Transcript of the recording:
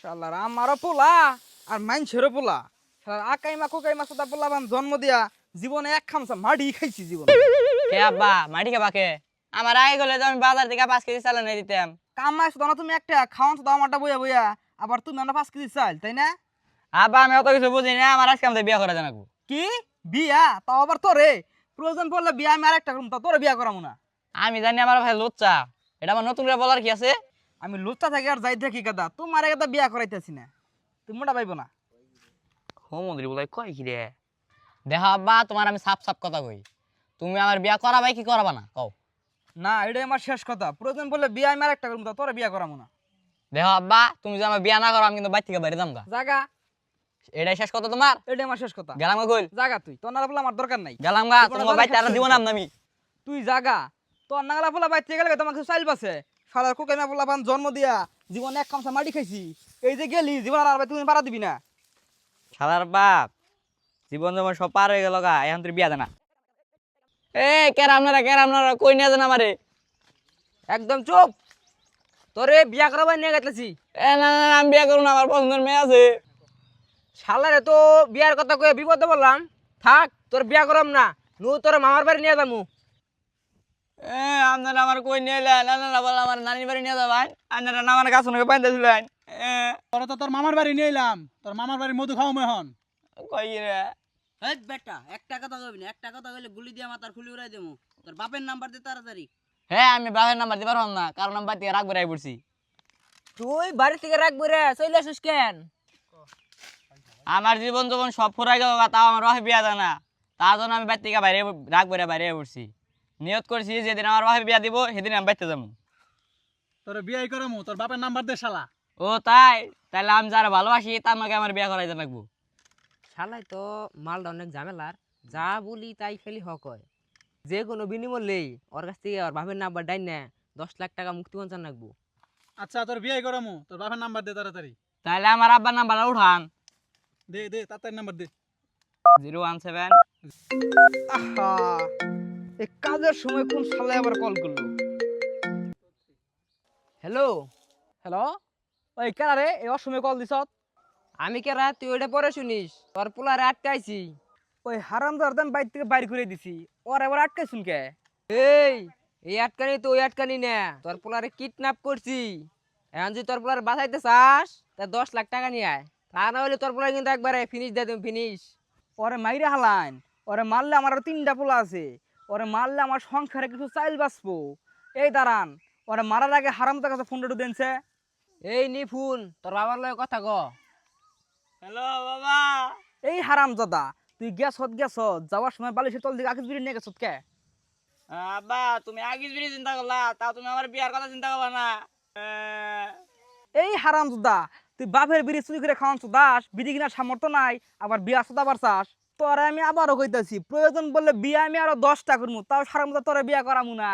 শালার আমারও পোলা আর মাইনছেরও পোলা। শালার আকাই মা কুকাই মা সাদা পোলা বান জন্ম দিয়া জীবনে এক খামসা মাটি খাইছি জীবন। কে আব্বা মাটি খাবা কে? আমার আগে গেলে তো আমি বাজার থেকে পাঁচ কেজি চাল এনে দিতাম। কামাই শুধু না তুমি একটা খাওয়ান শুধু আমারটা বইয়া বইয়া আবার তুমি আমরা পাঁচ কেজি চাল তাই না? আব্বা আমি অত কিছু বুঝি না আমার আজকে আমাদের বিয়ে করা জানাব কি? বিয়া? তাও আবার তোরে? প্রয়োজন পড়লে বিয়া আমি আরেকটা করুম তা তোরে বিয়া করামু না। আমি জানি আমার ভাই লুচ্চা এটা আমার নতুন করে বলার কি আছে? আমি লুচ্চা থাকি আর যাই থাকি কাদা তোমার একটা বিয়া করাইতেছি না। তুমি মোটা পাইব না। হোমন্ত্রী বলে কয় কি রে? দেখো আব্বা তোমার আমি সাপ সাপ কথা কই। তুমি আমার বিয়া করাবাই কি করাবা না? কও। না এটাই আমার শেষ কথা। প্রয়োজন পড়লে বিয়া আমি আরেকটা করুম তা তোরে বিয়া করামু না। দেখো আব্বা তুমি যদি আমার বিয়া না করো আমি কিন্তু বাইর থেকে বাইরে যাম গা জাগা। এটাই শেষ কথা তোমার? এটাই আমার শেষ কথা। গেলাম গা কইল জাগা তুই। তোর না বলে আমার দরকার নাই। গেলাম গা তোমার বাড়ি বাইতে আর দিব না। না আমি। তুই জাগা। তোর নাগালা ফলা বাইতে গেলে তোমার কিছু চাইল পাছে? সারা কুকাইমা পোলা পান জন্ম দিয়া জীবনে এক খামসা মাটি খাইছি। এই যে গেলি জীবন আর তুমি পারা দিবি না। শালার বাপ জীবন যেমন সব পার হয়ে গেল গা এখন তুই বিয়া দেনা। এ কেরা আপনারা কেরা আপনারা কই নিয়ে যান আমারে? একদম চুপ। তোরে বিয়া করাবার নিয়ে গেতেছি। এ না না না, আমি বিয়া করুন আমার পছন্দের মেয়ে আছে। শালারে তো বিয়ার কথা কয়ে বিপদে বললাম থাক তোর বিয়া করাম না নু তোর মামার বাড়ি নিয়ে এ আপনারা আমার কই নিয়ে এলেন? আপনারা বলে আমার নানির বাড়ি নিয়ে যাবেন। আপনারা না আমার কাছে নাকি বাইন্দা দিলেন এ তো তোর মামার বাড়ি নিয়ে এলাম। তোর মামার বাড়ি মধু খাও মেহন কই রে? এই বেটা একটা কথা কইবি না একটা কথা কইলে গুলি দিয়ে মাথার খুলি উড়াই দেবো। তোর বাপের নাম্বার দে তাড়াতাড়ি। হ্যাঁ আমি বাপের নাম্বার দিবার হন না কারণ নাম্বার থেকে রাগ বেড়াই পড়ছি। তুই বাড়ি থেকে রাখবি রে চলে আসিস কেন? আমার জীবন যখন সব ফুরাই গেল তাও আমার বাপে বিয়া জানা তার জন্য আমি বাইর থেকে বাইরে রাগ বেড়ে বাইরে পড়ছি। নিয়ত করছি যেদিন আমার বাপে বিয়া দিব সেদিন আমি বাইতে যাব। তোর বিয়ে করামু তোর বাপের নাম্বার দে শালা। ও তাই? তাহলে আমি যারা ভালোবাসি তার নাকি আমার বিয়া করাইতে লাগবো। শালাই তো মালটা অনেক ঝামেলার যা বলি তাই খালি হক হয় যে কোনো বিনিমূল্যেই ওর কাছ থেকে ওর বাপের নাম্বার ডাই না দশ লাখ টাকা মুক্তিপঞ্চান রাখব। আচ্ছা তোর বিয়ে করামু তোর বাপের নাম্বার দে তাড়াতাড়ি। তাহলে আমার আব্বার নাম্বারটা উঠান। দে দে তাড়াতাড়ি নাম্বার দে। Zero one seven. আহা। কাজের সময় কোন শালা আবার কল করল? হ্যালো হ্যালো ওই কেনা রে? এই অসময়ে কল দিছত? আমি কে রাত তুই ওইটা পরে শুনিস। তোর পোলারে আটকাইছি। ওই হারাম দাম বাইর থেকে বাইর করে দিছি। ওর এবার আটকাইছুন কে? এই এই আটকানি তো ওই আটকানি না। তোর পোলারে কিডন্যাপ করছি। এখন যদি তোর পোলারে বাঁচাইতে চাস, তা দশ লাখ টাকা নিয়ে আয়। তা না হলে তোর পোলারে কিন্তু একবারে ফিনিশ দিয়ে তুমি ফিনিশ ওরে মাইরে হালান। ওরে মারলে আমার তিনটা পোলা আছে। ওরে মারলে আমার সংসারে কিছু চাইল বাঁচবো। এই দাঁড়ান ওরে মারার আগে হারাম তার কাছে ফোনটা দেনছে। এই নি ফোন তোর বাবার লগে কথা ক। হ্যালো বাবা। এই হারাম দাদা তুই গেছত গেছত যাওয়ার সময় বালিশের তল দিকে আকিস বিড়ি নিয়ে গেছত কে? আব্বা তুমি আগে বিড়ি চিন্তা করলা তাও তুমি আমার বিয়ার কথা চিন্তা করলা না। আহ, এই হারাম দাদা তুই বাপের বিড়ি চুরি করে খাওয়ান দাস বিড়ি কিনার সামর্থ্য নাই আবার বিয়া সদা চাস। তোরে আমি আবারও কইতাছি, প্রয়োজন বললে বিয়া আমি আরও দশটা করব তাও সারা মতো তোরে বিয়া করামু না।